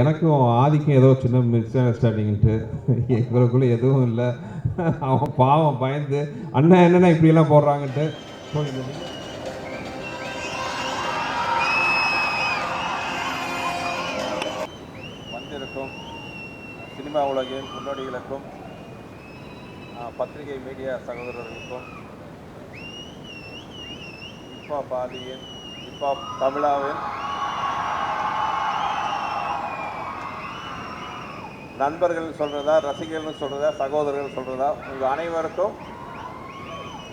எனக்கும் ஆதிக்கும் ஏதோ சின்ன மிஸ் அண்டர்ஸ்டாண்டிங்ட்டு எங்களுக்குள்ளே எதுவும் இல்லை. அவன் பாவம் பயந்து அண்ணன் என்னென்ன இப்படியெல்லாம் போடுறாங்கன்ட்டு? வந்திருக்கும். சினிமா உலகின் முன்னோடிகளுக்கும் பத்திரிகை மீடியா சகோதரர்களுக்கும் இப்பாப் பாதியின் இப்பாப் தமிழாவின் நண்பர்கள் சொல்கிறதா ரசிகர்கள்னு சொல்கிறதா சகோதரர்கள் சொல்கிறதா உங்கள் அனைவருக்கும்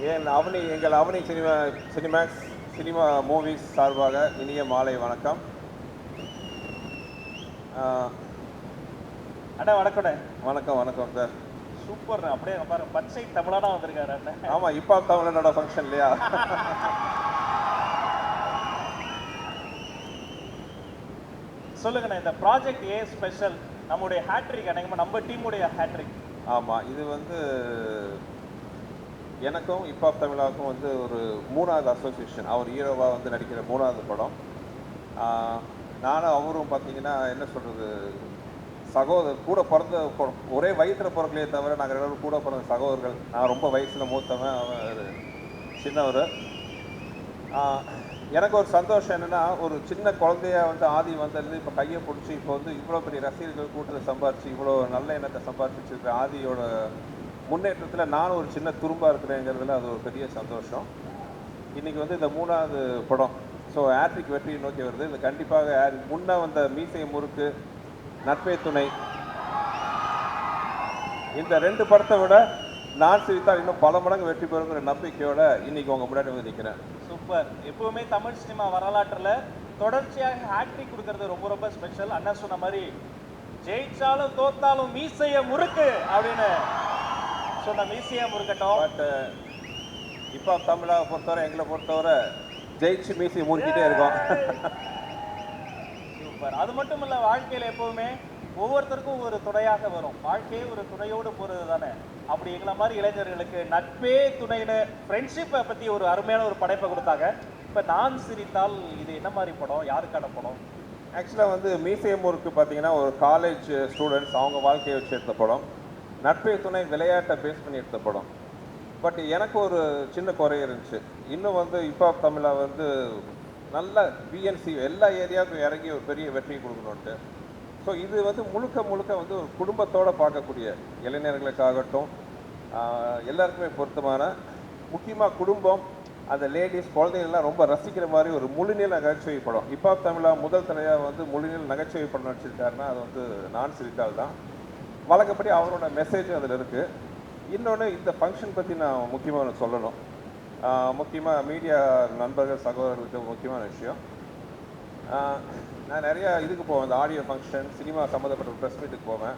ஏன் அவனி எங்கள் Avani cinema Cinemax cinema movies சார்பாக இனிய மாலை வணக்கம். அண்ணா வணக்கண்ணே வணக்கம் வணக்கம் சார். சூப்பர் அப்படியே பாருங்க பச்சை தமிழனா வந்திருக்காரு அண்ணன் ஆமாம் இப்போ தமிழனோட ஃபங்க்ஷன் இல்லையா? சொல்லுங்கண்ணே இந்த ப்ராஜெக்ட் ஏ ஸ்பெஷல் நம்முடைய ஹேட்ரிக் அநேகமாக நம்ம டீமுடைய ஹேட்ரிக் ஆமாம் இது வந்து எனக்கும் இப்பாப் தமிழாவுக்கும் வந்து ஒரு மூணாவது அசோசியேஷன் அவர் ஹீரோவாக வந்து நடிக்கிற மூணாவது படம். நானும் அவரும் பார்த்தீங்கன்னா என்ன சொல்கிறது சகோதரர் கூட பிறந்த ஒரே வயிற்றில் பிறக்கலையே தவிர நாங்கள் ரெண்டு கூட பிறந்த சகோதரர்கள். நான் ரொம்ப வயசில் மூத்தவன் அவர் சின்னவர். எனக்கு ஒரு சந்தோஷம் என்னென்னா ஒரு சின்ன குழந்தையா வந்து ஆதி வந்தது இப்போ கையை பிடிச்சி இப்போ வந்து இவ்வளோ பெரிய ரசிகர்கள் கூட்டத்தை சம்பாரிச்சு இவ்வளோ நல்ல எண்ணத்தை சம்பாரிச்சு வச்சிருக்கிற ஆதியோட முன்னேற்றத்தில் நானும் ஒரு சின்ன துரும்பாக இருக்கிறேங்கிறதுல அது ஒரு பெரிய சந்தோஷம். இன்றைக்கி வந்து இந்த மூணாவது படம். ஸோ ஆட்ரிக் வெற்றியை நோக்கி வருது. இது கண்டிப்பாக முன்னே வந்த மீசை முறுக்கு நட்பே துணை. இந்த ரெண்டு படத்தை விட நான் சிரித்தால் இன்னும் பல மடங்கு வெற்றி பெறுங்கிற நம்பிக்கையோட இன்னைக்கு உங்க முன்னாடி வந்து நிற்கிறேன் சூப்பர் எப்பவுமே தமிழ் சினிமா வரலாற்றுல தொடர்ச்சியாக ஹேட்ரிக் கொடுக்கறது ரொம்ப ரொம்ப ஸ்பெஷல் அண்ணன் சொன்ன மாதிரி ஜெயிச்சாலும் தோத்தாலும் மீசைய முறுக்கு அப்படின்னு சொன்ன மீசைய முறுக்கட்டும். பட் இப்போ தமிழா பொறுத்தவரை எங்களை பொறுத்தவரை ஜெயிச்சு மீசி முறுக்கிட்டே இருக்கோம். சூப்பர் அது மட்டும் இல்ல வாழ்க்கையில எப்பவுமே ஒவ்வொருத்தருக்கும் ஒரு துணையாக வரும். வாழ்க்கையே ஒரு துணையோடு போறது தானே? அப்படி எங்களை மாதிரி இளைஞர்களுக்கு நட்பே துணைன்னு ஃப்ரெண்ட்ஷிப்பை பத்தி ஒரு அருமையான ஒரு படைப்பை கொடுத்தாங்க. இப்ப நான் சிரித்தால் இது என்ன மாதிரி படம்? யாருக்கான படம்? ஆக்சுவலாக வந்து மீசையம் முறுக்கு பார்த்தீங்கன்னா ஒரு காலேஜ் ஸ்டூடெண்ட்ஸ் அவங்க வாழ்க்கையை வச்சு எடுத்த படம். நட்பே துணை விளையாட்டை பேஸ் பண்ணி எடுத்த படம். பட் எனக்கு ஒரு சின்ன குறை இருந்துச்சு. இன்னும் வந்து இப்போ தமிழை வந்து நல்ல பிஎன்சி எல்லா ஏரியாவுக்கும் இறங்கி ஒரு பெரிய வெற்றி கொடுக்கணுன்ட்டு ஸோ இது வந்து முழுக்க முழுக்க வந்து ஒரு குடும்பத்தோட பார்க்கக்கூடிய இளைஞர்களுக்காகட்டும் எல்லாருக்குமே பொருத்தமான முக்கியமாக குடும்பம் அந்த லேடிஸ் குழந்தைகள்லாம் ரொம்ப ரசிக்கிற மாதிரி ஒரு முழுநீள் நகைச்சுவை படம். இப்போ தமிழா முதல் தலையாக வந்து முழுநீள் நகைச்சுவை படம் நடிச்சிருக்காருன்னா அது வந்து நான் சிரித்தால் தான். வழக்கப்படி அவரோட மெசேஜும் அதில் இருக்குது இன்னொன்று இந்த ஃபங்க்ஷன் பற்றி நான் முக்கியமாக சொல்லணும். முக்கியமாக மீடியா நண்பர்கள் சகோதரர்களுக்கு முக்கியமான விஷயம். நான் நிறையா இதுக்கு போவேன் இந்த ஆடியோ ஃபங்க்ஷன் சினிமா சம்மந்தப்பட்ட ப்ரெஸ் மீட்டுக்கு போவேன்.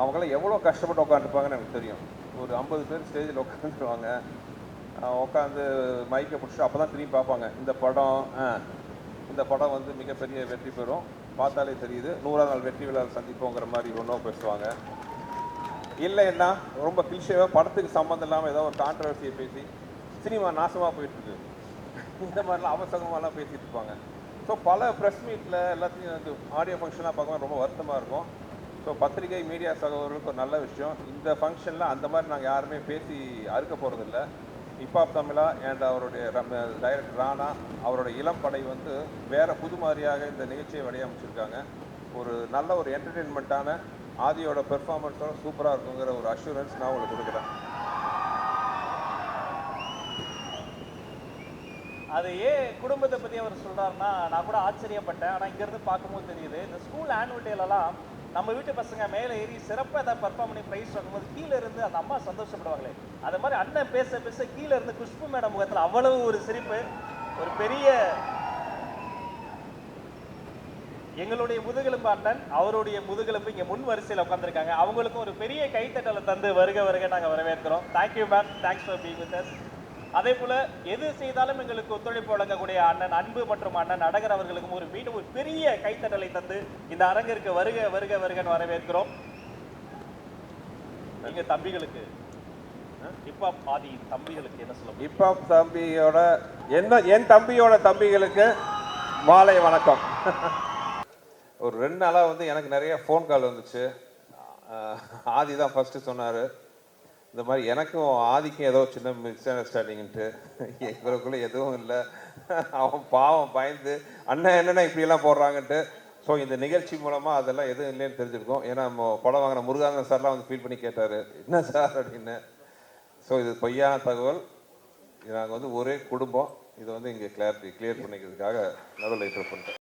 அவங்களாம் எவ்வளோ கஷ்டப்பட்டு உட்காந்துருப்பாங்கன்னு எனக்கு தெரியும். ஒரு ஐம்பது பேர் ஸ்டேஜில் உட்காந்துருவாங்க உட்காந்து மைக்கை பிடிச்சிட்டு அப்போ தான் திரும்பி பார்ப்பாங்க. இந்த படம் ஆ, இந்த படம் வந்து மிகப்பெரிய வெற்றி பெறும். பார்த்தாலே தெரியுது நூறாவது நாள் வெற்றி விழா சந்திப்போங்கிற மாதிரி ஒன்றும் பேசுவாங்க. இல்லைன்னா ரொம்ப கிளிஷேவாக படத்துக்கு சம்மந்தம் இல்லாமல் ஏதோ ஒரு கான்ட்ரவர்சியை பேசி சினிமா நாசமாக போயிட்டுருக்கு. இந்த மாதிரிலாம் அவசரமாலாம் பேசிகிட்டு இருப்பாங்க. ஸோ பல ப்ரெஸ் மீட்டில் எல்லாத்தையும் வந்து ஆடியோ ஃபங்க்ஷனாக பார்க்கும்போது ரொம்ப வருத்தமாக இருக்கும். ஸோ பத்திரிகை மீடியா சகோதரர்களுக்கு ஒரு நல்ல விஷயம். இந்த ஃபங்க்ஷனில் அந்த மாதிரி நாங்கள் யாருமே பேசி அறுக்க போகிறதில்ல இப்பாப் தமிழா அண்ட் அவருடைய டைரக்டர் ராணா அவரோட இளம் படை வந்து வேறு புது மாதிரியாக இந்த நிகழ்ச்சியை வடிவமைச்சிருக்காங்க. ஒரு நல்ல ஒரு என்டர்டெயின்மெண்ட்டான ஆதியோட பெர்ஃபார்மன்ஸோட சூப்பராக இருக்குங்கிற ஒரு அஷூரன்ஸ் நான் உங்களுக்கு கொடுக்குறேன். அது ஏன் குடும்பத்தை பத்தி அவர் சொல்றாருன்னா நான் கூட ஆச்சரியப்பட்டேன். ஆனா இங்க இருந்து பார்க்கும்போது தெரியுது இந்த ஸ்கூல் ஆனுவல் டேலலாம் நம்ம வீட்டு பசங்க மேலே ஏறி சிறப்பாக ஏதாவது பர்ஃபார்ம் பண்ணி ப்ரைஸ் வாங்கும்போது கீழே இருந்து அந்த அம்மா சந்தோஷப்படுவாங்களே. அது மாதிரி அண்ணன் பேச பேச கீழே இருந்து குஷ்பு மேடம் முகத்தில் அவ்வளவு ஒரு சிரிப்பு ஒரு பெரிய எங்களுடைய முதுகெலும்பு அண்ணன் அவருடைய முதுகெலும்பு இங்கே முன் வரிசையில் உட்காந்துருக்காங்க அவங்களுக்கும் ஒரு பெரிய கைத்தட்டலை தந்து வருக வருக நாங்கள் வரவேற்கிறோம். Thank you ma'am thanks for being with us அதே போல எது செய்தாலும் எங்களுக்கு ஒத்துழைப்பு வழங்கக்கூடிய அண்ணன் அன்பு மற்றும் அண்ணன் நடகர் அவர்களுக்கும் ஒரு மீண்டும் ஒரு பெரிய கைத்தட்டலை தந்து இந்த அரங்கிற்கு வருக வருக வருகன்னு வரவேற்கிறோம். எங்க தம்பிகளுக்கு இப்ப ஆதி தம்பிகளுக்கு என்ன சொல்ல முடியும்? தம்பியோட என்ன என் தம்பியோட தம்பிகளுக்கு மாலை வணக்கம். ஒரு ரெண்டு நாளாக வந்து எனக்கு நிறைய ஃபோன் கால் வந்துச்சு. ஆதி தான் ஃபஸ்ட்டு சொன்னார். இந்த மாதிரி எனக்கும் ஆதிக்கும் ஏதோ சின்ன மிஸ் அண்டர்ஸ்டாண்டிங்ன்ட்டு இவருக்குள்ளே எதுவும் இல்லை. அவன் பாவம் பயந்து அண்ணன் என்னென்ன இப்படியெல்லாம் போடுறாங்கன்ட்டு. ஸோ இந்த நிகழ்ச்சி மூலமாக அதெல்லாம் எதுவும் இல்லைன்னு தெரிஞ்சிருக்கோம். ஏன்னா நம்ம படம் வாங்கின முருகானந்தன் சார்லாம் வந்து ஃபீல் பண்ணி கேட்டார். என்ன சார்? அப்படின்னு. ஸோ இது பொய்யான தகவல். நாங்கள் வந்து ஒரே குடும்பம். இதை வந்து இங்கே கிளாரிட்டி கிளியர் பண்ணிக்கிறதுக்காக நடுவில் இன்டர் பண்ணிட்டேன்